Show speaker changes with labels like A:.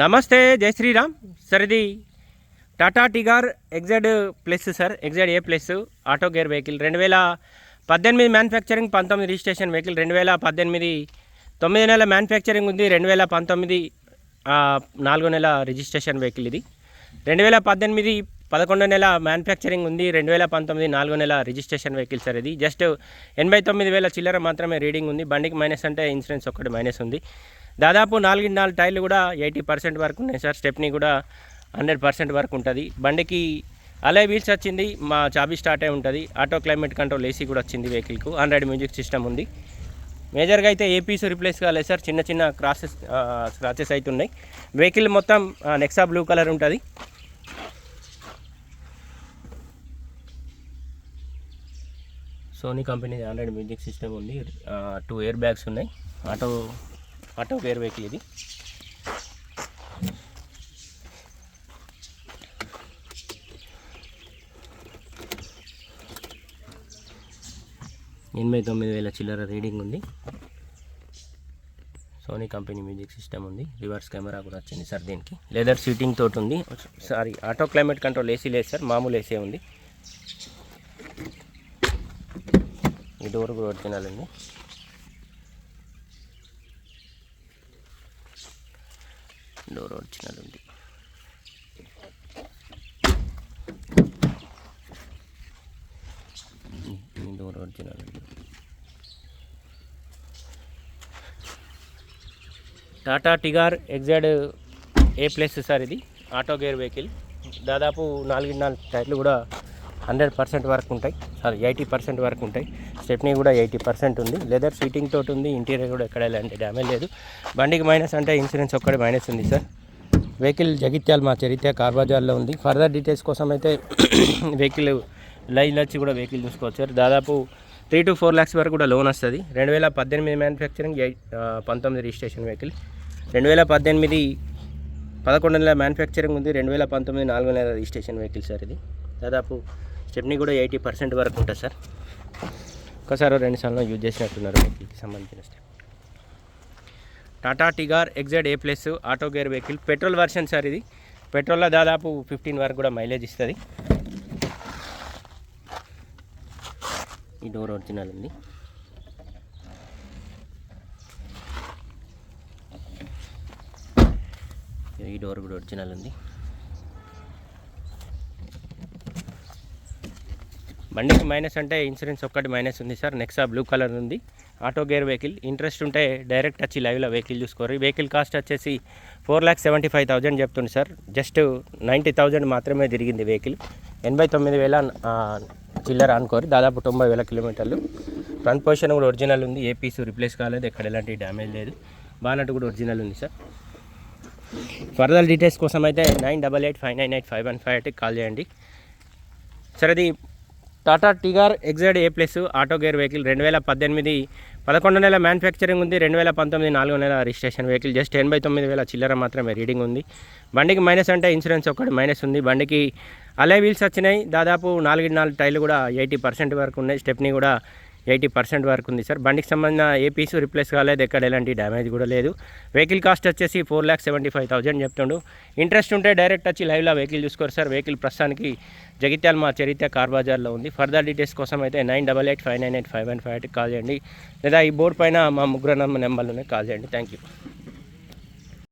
A: నమస్తే జై శ్రీరామ్. సార్ ఇది Tata Tigor XZ plus sir XZ A plus auto gear vehicle. రెండు వేల పద్దెనిమిది మ్యానుఫ్యాక్చరింగ్ పంతొమ్మిది రిజిస్ట్రేషన్ వెహికల్. రెండు వేల పద్దెనిమిది తొమ్మిది నెలల మ్యానుఫ్యాక్చరింగ్ ఉంది. రెండు వేల పంతొమ్మిది నాలుగో నెల రిజిస్ట్రేషన్ వెహికల్ ఇది. రెండు వేల పద్దెనిమిది పదకొండో నెల మ్యానుఫ్యాక్చరింగ్ ఉంది. రెండు వేల పంతొమ్మిది నాలుగో నెల రిజిస్ట్రేషన్ వెహికల్ సార్ ఇది. జస్ట్ ఎనభై తొమ్మిది వేల చిల్లర మాత్రమే రీడింగ్ ఉంది. బండికి మైనస్ అంటే ఇన్సూరెన్స్ ఒక్కటి మైనస్ ఉంది. దాదాపు నాలుగు నాలుగు టైర్లు కూడా ఎయిటీ పర్సెంట్ వరకు ఉన్నాయి సార్. స్టెప్ని కూడా హండ్రెడ్ పర్సెంట్ వరకు ఉంటుంది. బండికి అలే వీల్స్ వచ్చింది మా చాబీ స్టార్ట్ అయి ఉంటుంది. ఆటో క్లైమేట్ కంట్రోల్ ఏసీ కూడా వచ్చింది వెహికల్కు. ఆండ్రాయిడ్ మ్యూజిక్ సిస్టమ్ ఉంది. మేజర్గా అయితే ఏపీస్ రిప్లేస్ కాలేదు సార్. చిన్న చిన్న క్రాసెస్ స్క్రాచెస్ అవుతున్నాయి వెహికల్ మొత్తం నెక్సా బ్లూ కలర్ ఉంటుంది. Sony company android music system ఉంది. టూ ఇయర్ బ్యాగ్స్ ఉన్నాయి. ఆటో ఆటో గేర్ వెహికల్ ఇది. ఎనభై తొమ్మిది వేల చిల్లర రీడింగ్ ఉంది. సోనీ కంపెనీ మ్యూజిక్ సిస్టమ్ ఉంది. రివర్స్ కెమెరా కూడా వచ్చింది సార్ దీనికి. లెదర్ సీటింగ్ తోటి ఉంది. Sorry auto climate control AC లేదు సార్ మామూలు ఏసీ ఉంది. ఈ డోర్ కూడా ఒరిజినల్ ఉంది. డోర్ ఒరిజినల్ ఉంది. డోర్ ఒరిజినల్ ఉంది. Tata Tigor XZ A plus sir ఇది? Auto gear vehicle. దాదాపు నాలుగు నాలుగు టైర్లు కూడా హండ్రెడ్ పర్సెంట్ వరకు ఉంటాయి. సారీ ఎయిటీ పర్సెంట్ వరకు ఉంటాయి. స్టెప్నీ కూడా ఎయిటీ పర్సెంట్ ఉంది. లెదర్ సీటింగ్ తోటి ఉంది. ఇంటీరియర్ కూడా ఎక్కడ ఎలాంటి డ్యామేజ్ లేదు. బండికి మైనస్ అంటే ఇన్సూరెన్స్ ఒక్కడే మైనస్ ఉంది సార్. వెహికల్ జగిత్యాల మా చరిత్ర కార్బజార్లో ఉంది. ఫర్దర్ డీటెయిల్స్ కోసం అయితే వెహికల్ లైన్ వచ్చి కూడా వెహికల్ చూసుకోవచ్చు సార్. దాదాపు త్రీ టు ఫోర్ ల్యాక్స్ వరకు కూడా లోన్ వస్తుంది. రెండు వేల పద్దెనిమిది మ్యానుఫ్యాక్చరింగ్ ఎయిట్ పంతొమ్మిది రిజిస్ట్రేషన్ వెహికల్. రెండు వేల పద్దెనిమిది పదకొండు నెలల మ్యానుఫ్యాక్చరింగ్ ఉంది. రెండు వేల పంతొమ్మిది నాలుగు నెలల రిజిస్ట్రేషన్ వెహికల్ సార్ ఇది. దాదాపు చట్నీ కూడా ఎయిటీ పర్సెంట్ వరకు ఉంటుంది సార్. ఒకసారి రెండు సార్లు యూజ్ చేసినట్టున్నారు వెహికల్కి సంబంధించిన step Tata Tigor XZ A plus auto gear vehicle petrol version sir ఇది. పెట్రోల్లో దాదాపు ఫిఫ్టీన్ వరకు కూడా మైలేజ్ ఇస్తుంది. ఈ డోర్ ఒరిజినల్ ఉంది. ఈ డోర్ కూడా ఒరిజినల్ ఉంది. బండికి మైనస్ అంటే ఇన్సూరెన్స్ ఒక్కటి మైనస్ ఉంది సార్. నెక్సా బ్లూ కలర్ ఉంది. ఆటో గేర్ వెహికల్ ఇంట్రెస్ట్ ఉంటే డైరెక్ట్ వచ్చి లైవ్లో వెహికల్ చూసుకోరు. వెహికల్ కాస్ట్ వచ్చేసి four lakh seventy five thousand చెప్తుంది సార్. జస్ట్ నైంటీ థౌజండ్ మాత్రమే తిరిగింది వెహికల్ ఎనభై తొమ్మిది వేల చిల్లర అనుకోరు. దాదాపు తొంభై వేల కిలోమీటర్లు. ఫ్రంట్ పొజిషన్ కూడా ఒరిజినల్ ఉంది. ఏ పీస్ రిప్లేస్ కాలేదు. ఎక్కడ ఎలాంటి డ్యామేజ్ లేదు. బానట్ కూడా ఒరిజినల్ ఉంది సార్. ఫర్దర్ డీటెయిల్స్ కోసం అయితే nine double eight five nine eight five one five ఎయిట్కి కాల్ చేయండి. సరే అది Tata Tigor XZ A plus auto gear vehicle రెండు వేల పద్దెనిమిది పదకొండు నెల మ్యానుఫ్యాక్చరింగ్ ఉంది రెండు వేల పంతొమ్మిది నాలుగు నెల రిజిస్ట్రేషన్ వెహికల్. జస్ట్ ఎనభై తొమ్మిది వేల చిల్లర మాత్రమే రీడింగ్ ఉంది. బండికి మైనస్ అంటే ఇన్సూరెన్స్ ఒకటి మైనస్ ఉంది. బండికి అలే వీల్స్ వచ్చినాయి. దాదాపు నాలుగు నాలుగు టైర్లు కూడా ఎయిటీ పర్సెంట్ వరకు ఉన్నాయి. స్టెప్ని కూడా ఎయిటీ పర్సెంట్ వరకు ఉంది సార్. బండికి సంబంధించిన ఏ పీసు రిప్లేస్ కాలేదు ఎక్కడ ఎలాంటి డ్యామేజ్ కూడా లేదు. వెహికల్ కాస్ట్ వచ్చేసి four lakh seventy five thousand చెప్తుండు. ఇంట్రెస్ట్ ఉంటే డైరెక్ట్ వచ్చి లైవ్లో వెహికల్ చూసుకోరు సార్. వెహికల్ ప్రస్తుతానికి జగిత్యాల మా చరిత్ర కార్ బజార్లో ఉంది. ఫర్దర్ డీటెయిల్స్ కోసం అయితే nine double eight five nine eight five one five ఎయిట్కి కాల్ చేయండి. లేదా ఈ బోర్డు పైన మా ముగ్గురు నెంబర్లోనే కాల్ చేయండి. Thank you